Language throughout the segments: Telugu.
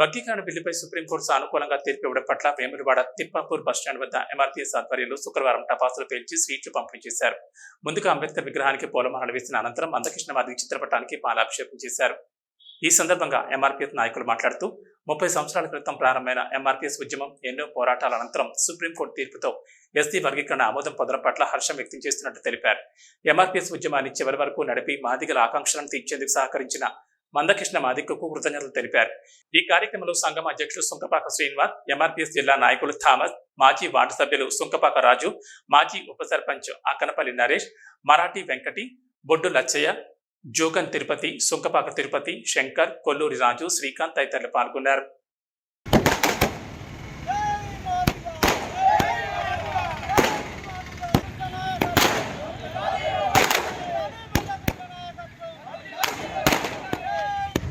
వర్గీకరణ బిల్లుపై సుప్రీంకోర్టు సానుకూలంగా తీర్పు ఇవ్వడం పట్ల వేములవాడ తిప్పాపూర్ బస్టాండ్ వద్ద ఎంఆర్టీఎస్ ఆధ్వర్యంలో శుక్రవారం టపాసులు పేల్చి స్వీట్లు పంపిణీ చేశారు. ముందుగా అంబేద్కర్ విగ్రహానికి పూలమాలలు వేసిన అనంతరం మందకృష్ణవాది చిత్రపటానికి పాలాభిషేకం చేశారు. ఈ సందర్భంగా ఎంఆర్పీఎస్ నాయకులు మాట్లాడుతూ ముప్పై సంవత్సరాల క్రితం ప్రారంభమైన ఎంఆర్పీఎస్ ఉద్యమం ఎన్నో పోరాటాల అనంతరం సుప్రీంకోర్టు తీర్పుతో ఎస్టీ వర్గీకరణ ఆమోదం పొందడం పట్ల హర్షం వ్యక్తం చేస్తున్నట్టు తెలిపారు. ఎంఆర్పీఎస్ ఉద్యమాన్ని చివరి వరకు నడిపి మాదిగల ఆకాంక్షలను తీర్చేందుకు సహకరించిన మందకృష్ణ మాదిక్కకు కృతజ్ఞతలు తెలిపారు. ఈ కార్యక్రమంలో సంఘం అధ్యక్షులు సుంకపాక శ్రీనివాస్ ఎంఆర్పీఎస్ జిల్లా నాయకులు థామస్ మాజీ వార్డు సభ్యులు సుంకపాక రాజు మాజీ ఉప సర్పంచ్ అక్కనపల్లి నరేష్ మరాఠీ వెంకటి బొడ్డు లచ్చయ్య జోగన్ తిరుపతి సుంకపాక తిరుపతి శంకర్ కొల్లూరి రాజు శ్రీకాంత్ తదితరులు పాల్గొన్నారు.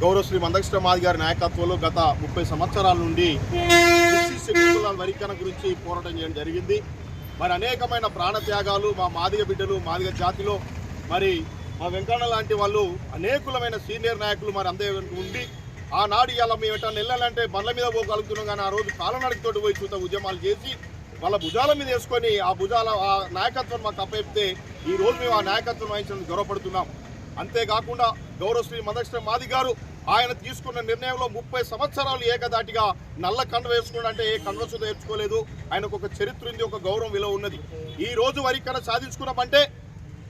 గౌరవ శ్రీ మందకృష్ణ మాది గారి నాయకత్వంలో గత ముప్పై సంవత్సరాల నుండి ఎస్సీ గురించి పోరాటం చేయడం జరిగింది. మరి అనేకమైన ప్రాణత్యాగాలు మా మాదిగ బిడ్డలు మాదిగ జాతిలో మరి మా వెంకన్న లాంటి వాళ్ళు అనేకులమైన సీనియర్ నాయకులు మరి అందే ఉండి ఆనాడు ఇలా మేము ఎట్లా వెళ్ళాలంటే బండ్ల మీద పోగలుగుతున్నాం కానీ ఆ రోజు కాలనడకతోటి పోయి చూత ఉద్యమాలు చేసి వాళ్ళ భుజాల మీద వేసుకొని ఆ భుజాల ఆ నాయకత్వం మాకు అప్పయితే ఈ రోజు మేము ఆ నాయకత్వం వహించడానికి గౌరవపడుతున్నాం. అంతేకాకుండా గౌరవ శ్రీ మాది గారు ఆయన తీసుకున్న నిర్ణయంలో ముప్పై సంవత్సరాలు ఏకదాటిగా నల్ల కండ వేసుకుని అంటే ఏ కండవసు నేర్చుకోలేదు ఆయనకు ఒక చరిత్ర ఉంది ఒక గౌరవం విలువ ఉన్నది. ఈ రోజు వరికన సాధించుకున్నామంటే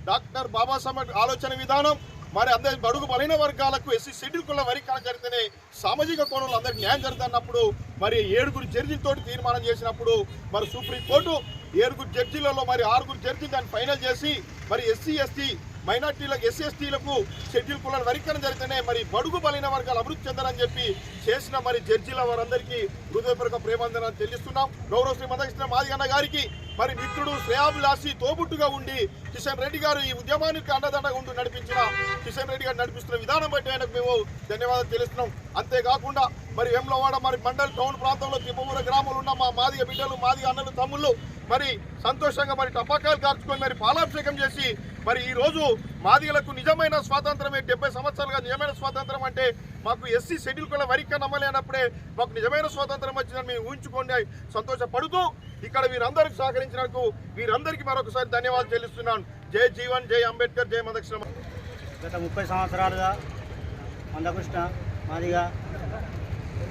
డాక్టర్ బాబాసాహెబ్ ఆలోచన విధానం మరి అందరి బడుగు బలైన వర్గాలకు ఎస్సీ షెడ్యూల్ వరికన జరిగితేనే సామాజిక కోణంలో అందరికి న్యాయం జరుగుతున్నప్పుడు మరి ఏడుగురు జడ్జిలతోటి తీర్మానం చేసినప్పుడు మరి సుప్రీంకోర్టు ఏడుగురు జడ్జీలలో మరి ఆరుగురు జడ్జి దాన్ని ఫైనల్ చేసి మరి ఎస్సీ ఎస్టీ మైనార్టీలకు ఎస్సీఎస్టీలకు షెడ్యూల్ కులాల వరికరణ జరిగితేనే మరి బడుగు బలైన వర్గాలు అభివృద్ధి చెందాలని చెప్పి చేసిన మరి జడ్జీల వారందరికీ హృదయపూర్వక ప్రేమాందనాలు చెల్లిస్తున్నాం గౌరవ శ్రీ మదకృష్ణ మాదిగన్న గారికి మరి మిత్రుడు శ్రేయాభిలాషి తోబుట్టుగా ఉండి కిషన్ రెడ్డి గారు ఈ ఉద్యమానికి అండదండగా ఉండి నడిపించిన కిషన్ రెడ్డి గారు నడిపిస్తున్న విధానం బట్టి ఆయనకు మేము ధన్యవాదాలు తెలుస్తున్నాం. అంతేకాకుండా మరి వెమ్లవాడ మరి మండల్ టౌన్ ప్రాంతంలో తిప్పమూర గ్రామంలో ఉన్న మా మాదిగ బిడ్డలు మాదిగ అన్నలు తమ్ముళ్ళు మరి సంతోషంగా మరి టపాకాయలు కార్చుకొని మరి పాలాభిషేకం చేసి మరి ఈ రోజు మాదిగలకు నిజమైన స్వాతంత్రమే డెబ్బై సంవత్సరాలుగా నిజమైన స్వాతంత్రం అంటే మాకు ఎస్సీ షెడ్యూల్ కూడా వరిక నమ్మలేనప్పుడే మాకు నిజమైన స్వాతంత్రం వచ్చిందని మేము ఊహించుకోండి సంతోషపడుతూ ఇక్కడ వీరందరికీ సహకరించినందుకు వీరందరికీ మరొకసారి ధన్యవాదాలు చెల్లిస్తున్నాను. జై జీవన్ జై అంబేద్కర్ జై మదకృష్ణ. గత ముప్పై సంవత్సరాలుగా మందకృష్ణ మాదిగా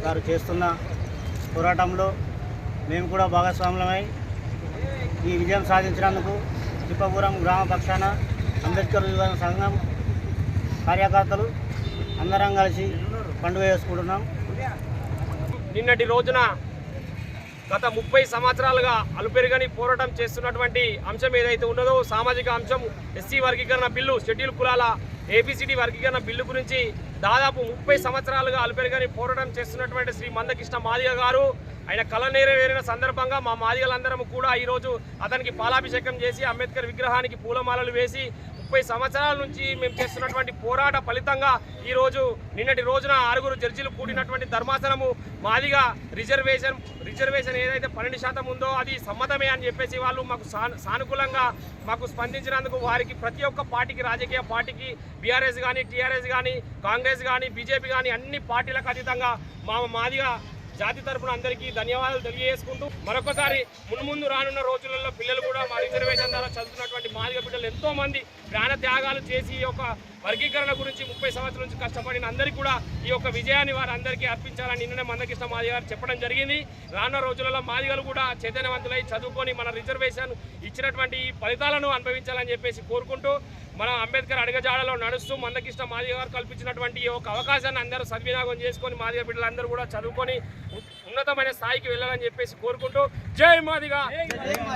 గారు చేస్తున్న పోరాటంలో మేము కూడా భాగస్వాములమై ఈ విజయం సాధించినందుకు తిప్పపురం గ్రామ పక్షాన అంబేద్కర్ సంఘం కార్యకర్తలు అందరం కలిసి పండుగ చేసుకుంటున్నాం. నిన్నటి రోజున గత ముప్పై సంవత్సరాలుగా అలుపెరుగని పోరాటం చేస్తున్నటువంటి అంశం ఏదైతే ఉన్నదో సామాజిక అంశం ఎస్సీ వర్గీకరణ బిల్లు షెడ్యూల్ కులాల ఏపీసీడీ వర్గీకరణ బిల్లు గురించి దాదాపు ముప్పై సంవత్సరాలుగా అలుపెరుగని పోరాటం చేస్తున్నటువంటి శ్రీ మందకృష్ణ మాదిగ గారు. ఆయన కళ నెరవేరిన సందర్భంగా మా మాదిగలందరం కూడా ఈరోజు అతనికి పాలాభిషేకం చేసి అంబేద్కర్ విగ్రహానికి పూలమాలలు వేసి ముప్పై సంవత్సరాల నుంచి మేము చేస్తున్నటువంటి పోరాట ఫలితంగా ఈరోజు నిన్నటి రోజున ఆరుగురు జడ్జీలు కూడినటువంటి ధర్మాసనము మాదిగా రిజర్వేషన్ రిజర్వేషన్ ఏదైతే పన్నెండు శాతం ఉందో అది సమ్మతమే అని చెప్పేసి వాళ్ళు మాకు సానుకూలంగా మాకు స్పందించినందుకు వారికి ప్రతి ఒక్క పార్టీకి రాజకీయ పార్టీకి బీఆర్ఎస్ కానీ టీఆర్ఎస్ కానీ కాంగ్రెస్ కానీ బీజేపీ కానీ అన్ని పార్టీలకు అతీతంగా మా మాదిగా జాతి తరపున అందరికీ ధన్యవాదాలు తెలియజేసుకుంటూ మరొకసారి మున్ముందు రానున్న రోజులలో పిల్లలు కూడా మా రిజర్వేషన్ ద్వారా చదువుతున్నటువంటి మాదిగ బిడ్డలు ఎంతో మంది ప్రాణ త్యాగాలు చేసి ఈ యొక్క వర్గీకరణ గురించి ముప్పై సంవత్సరాల నుంచి కష్టపడిన అందరికీ కూడా ఈ యొక్క విజయాన్ని వారందరికీ అర్పించాలని నిన్ననే మందకృష్ణ మాదిగ గారు చెప్పడం జరిగింది. రానున్న రోజులలో మాదిగలు కూడా చైతన్యవంతులై చదువుకొని మన రిజర్వేషన్ ఇచ్చినటువంటి ఈ ఫలితాలను అనుభవించాలని చెప్పేసి కోరుకుంటూ మన అంబేద్కర్ అడుగజాడలో నడుస్తూ మందకృష్ణ మాదిగ గారు కల్పించినటువంటి ఈ ఒక అవకాశాన్ని అందరూ సద్వినియోగం చేసుకొని మాదిగ బిడ్డలందరూ కూడా చదువుకొని ఉన్నతమైన స్థాయికి వెళ్ళాలని చెప్పేసి కోరుకుంటూ జై మాదిగా.